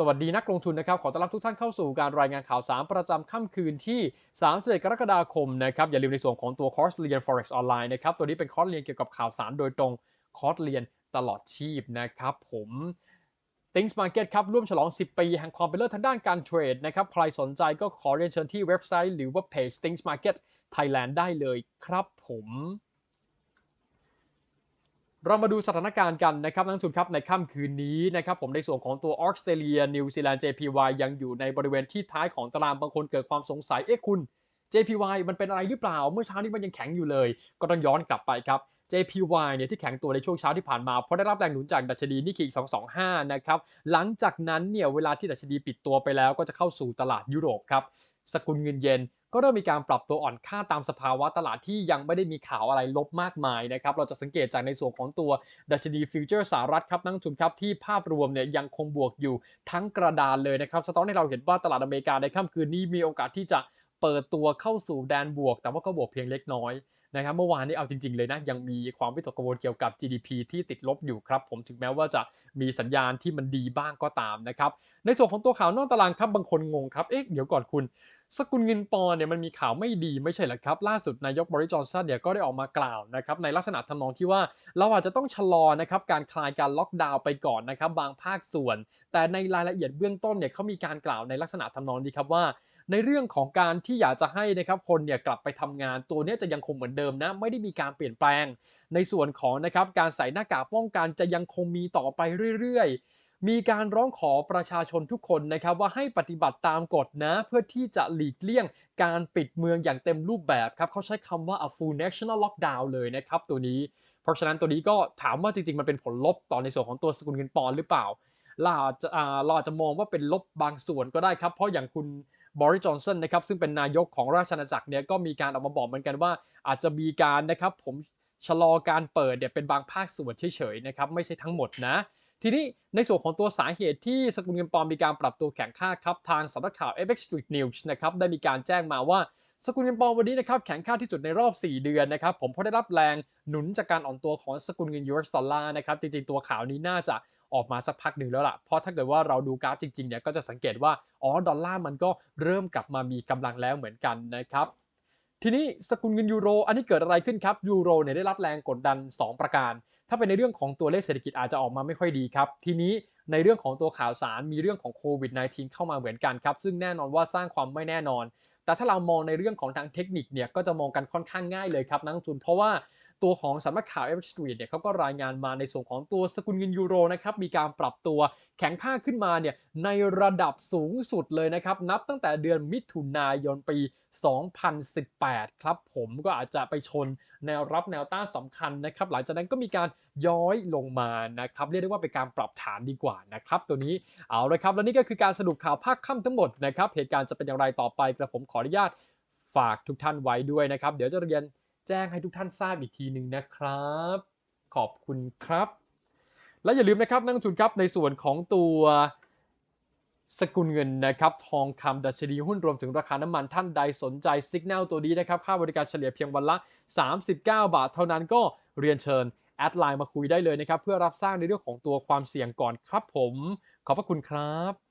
สวัสดีนักลงทุนนะครับ ขอต้อนรับทุกท่านเข้าสู่การรายงานข่าวสารประจำค่ำคืนที่ 31 กรกฎาคมนะครับ อย่าลืมในส่วนของตัวคอร์สเรียน forex ออนไลน์นะครับ ตัวนี้เป็นคอร์สเรียนเกี่ยวกับข่าวสารโดยตรง คอร์สเรียนตลอดชีพนะครับผม Things Market ครับ ร่วมฉลอง 10 ปีแห่งความเป็นเลิศทางด้านการเทรดนะครับ ใครสนใจก็ขอเรียนเชิญที่เว็บไซต์หรือว่าเพจ Things Market Thailand ได้เลยครับผม เรามาดูสถานการณ์กันนะครับนักลงทุนครับในค่ำคืนนี้นะครับผมในส่วนของตัวออสเตรเลียนิวซีแลนด์ JPY ยังอยู่ในบริเวณที่ท้ายของตารางบางคนเกิดความสงสัยเอ๊ะคุณ JPY มันเป็นอะไรหรือเปล่า เมื่อเช้านี้มันยังแข็งอยู่เลย ก็ต้องย้อนกลับไปครับ JPY เนี่ยที่แข็งตัวในช่วงเช้าที่ผ่านมา เพราะได้รับแรงหนุนจากดัชนีนิกเกิ225 นะครับ หลังจากนั้นเนี่ยเวลาที่ดัชนีปิดตัวไปแล้วก็จะเข้าสู่ตลาดยุโรปครับสกุลเงินเยน ก็เริ่มมีการปรับตัวอ่อนค่าตามสภาวะตลาดที่ยังไม่ได้มีข่าวอะไรลบมากมายนะครับ เราจะสังเกตจากในส่วนของตัวดัชนีฟิวเจอร์สหรัฐครับนักลงทุนครับที่ภาพรวมเนี่ยยังคงบวกอยู่ทั้งกระดานเลยนะครับสะท้อนให้เราเห็นว่าตลาดอเมริกาในค่ำคืนนี้มีโอกาสที่จะเปิดตัวเข้าสู่แดนบวก แต่ว่าก็บวกเพียงเล็กน้อยนะครับเมื่อวานนี้เอาจริง ๆเลยนะยังมีความวิตกกังวลเกี่ยวกับ GDP ที่ติดลบอยู่ครับ ผมถึงแม้ว่าจะมีสัญญาณที่มันดีบ้างก็ตามนะครับในส่วนของตัวข่าวนอกตารางครับบางคนงงครับเอ๊ะเดี๋ยวก่อนคุณสกุลเงินปอนเนี่ยมันมีข่าวไม่ดีไม่ใช่หรอครับ ล่าสุดนายกบริจอนสันเนี่ยก็ได้ออกมากล่าวนะครับในลักษณะทำนองที่ว่าเราอาจจะต้องชะลอนะครับการคลายการล็อกดาวน์ไปก่อนนะครับบางภาคส่วน แต่ในรายละเอียดเบื้องต้นเนี่ยเขามีการกล่าวในลักษณะทำนองนี้ครับว่า ในเรื่องของการที่อยากจะให้นะครับคนเนี่ยกลับไปทำงานตัวนี้จะยังคงเหมือนเดิมนะไม่ได้มีการเปลี่ยนแปลง ในส่วนของนะครับการใส่หน้ากากป้องกันจะยังคงมีต่อไปเรื่อยๆ มีการร้องขอประชาชนทุกคนนะครับว่าให้ปฏิบัติตามกฎนะ เพื่อที่จะหลีกเลี่ยงการปิดเมืองอย่างเต็มรูปแบบครับเขาใช้คำว่า a full national lockdown เลยนะครับตัวนี้ เพราะฉะนั้นตัวนี้ก็ถามว่าจริงๆมันเป็นผลลบต่อในส่วนของตัวสกุลเงินปอนด์หรือเปล่า เราอาจจะเราอาจจะมองว่าเป็นลบบางส่วนก็ได้ครับ เพราะอย่างคุณบริจอนสันนะครับซึ่งเป็นนายกของราชอาณาจักรเนี่ยก็มีการออกมาบอกเหมือนกันว่า อาจจะมีการนะครับผมชะลอการเปิดเนี่ยเป็นบางภาคส่วนเฉยๆนะครับไม่ใช่ทั้งหมดนะ ทีนี้ในส่วนของตัวสาเหตุที่สกุลเงินปอนมีการปรับตัวแข็งค่าครับทางสำนักข่าว FX Street News นะครับได้มีการแจ้งมาว่าสกุลเงินปอนวันนี้นะครับแข็งค่าที่สุดในรอบ 4 เดือนนะครับผมเพราะได้รับแรงหนุนจากการอ่อนตัวของสกุลเงิน US ดอลลาร์นะครับจริงๆตัวข่าวนี้น่าจะ ออกมาสักพักหนึ่งแล้วล่ะ เพราะถ้าเกิดว่าเราดูกราฟจริงๆเนี่ยก็จะสังเกตว่า อ๋อ ดอลลาร์มันก็เริ่มกลับมามีกำลังแล้วเหมือนกันนะครับทีนี้สกุลเงินยูโร อันนี้เกิดอะไรขึ้นครับยูโรเนี่ยได้รับแรงกดดัน 2 ประการ ถ้าเป็นในเรื่องของตัวเลขเศรษฐกิจอาจจะออกมาไม่ค่อยดีครับ ทีนี้ในเรื่องของตัวข่าวสารมีเรื่องของโควิด -19 เข้ามาเหมือนกันครับ ซึ่งแน่นอนว่าสร้างความไม่แน่นอน แต่ถ้าเรามองในเรื่องของทางเทคนิคเนี่ยก็จะมองกันค่อนข้างง่ายเลยครับนักทุนเพราะว่า ตัวของสำนักข่าว f Street เนี่ยเขาก็รายงานมาในส่วนของตัวสกุลเงินยูโรนะครับมีการปรับตัวแข็งค่าขึ้นมาเนี่ยในระดับสูงสุดเลยนะครับนับตั้งแต่เดือนมิถุนายนปี 2018 ครับผมก็อาจจะไปชนแนวรับแนวต้านสำคัญนะครับหลังจากนั้นก็มีการย้อยลงมานะครับเรียกได้ว่าเป็นการปรับฐานดีกว่านะครับตัวนี้เอาละครับแล้วนี่ก็คือการสรุปข่าวภาคค่ำทั้งหมดนะครับเหตุการณ์จะเป็นอย่างไรต่อไปกระผมขออนุญาตฝากทุกท่านไว้ด้วยนะครับ เดี๋ยวจะเรียน แจ้งให้ทุกท่านทราบอีกทีหนึ่งนะครับ ขอบคุณครับ และอย่าลืมนะครับนักลงทุนครับในส่วนของตัวสกุลเงินนะครับทองคำดัชนีหุ้นรวมถึงราคาน้ำมันท่านใดสนใจสัญญาณตัวนี้นะครับ ค่าบริการเฉลี่ยเพียงวันละ 39 บาท เท่านั้นก็เรียนเชิญแอดไลน์มาคุยได้เลยนะครับ เพื่อรับสร้างในเรื่องของตัวความเสี่ยงก่อนครับผม ขอบพระคุณครับ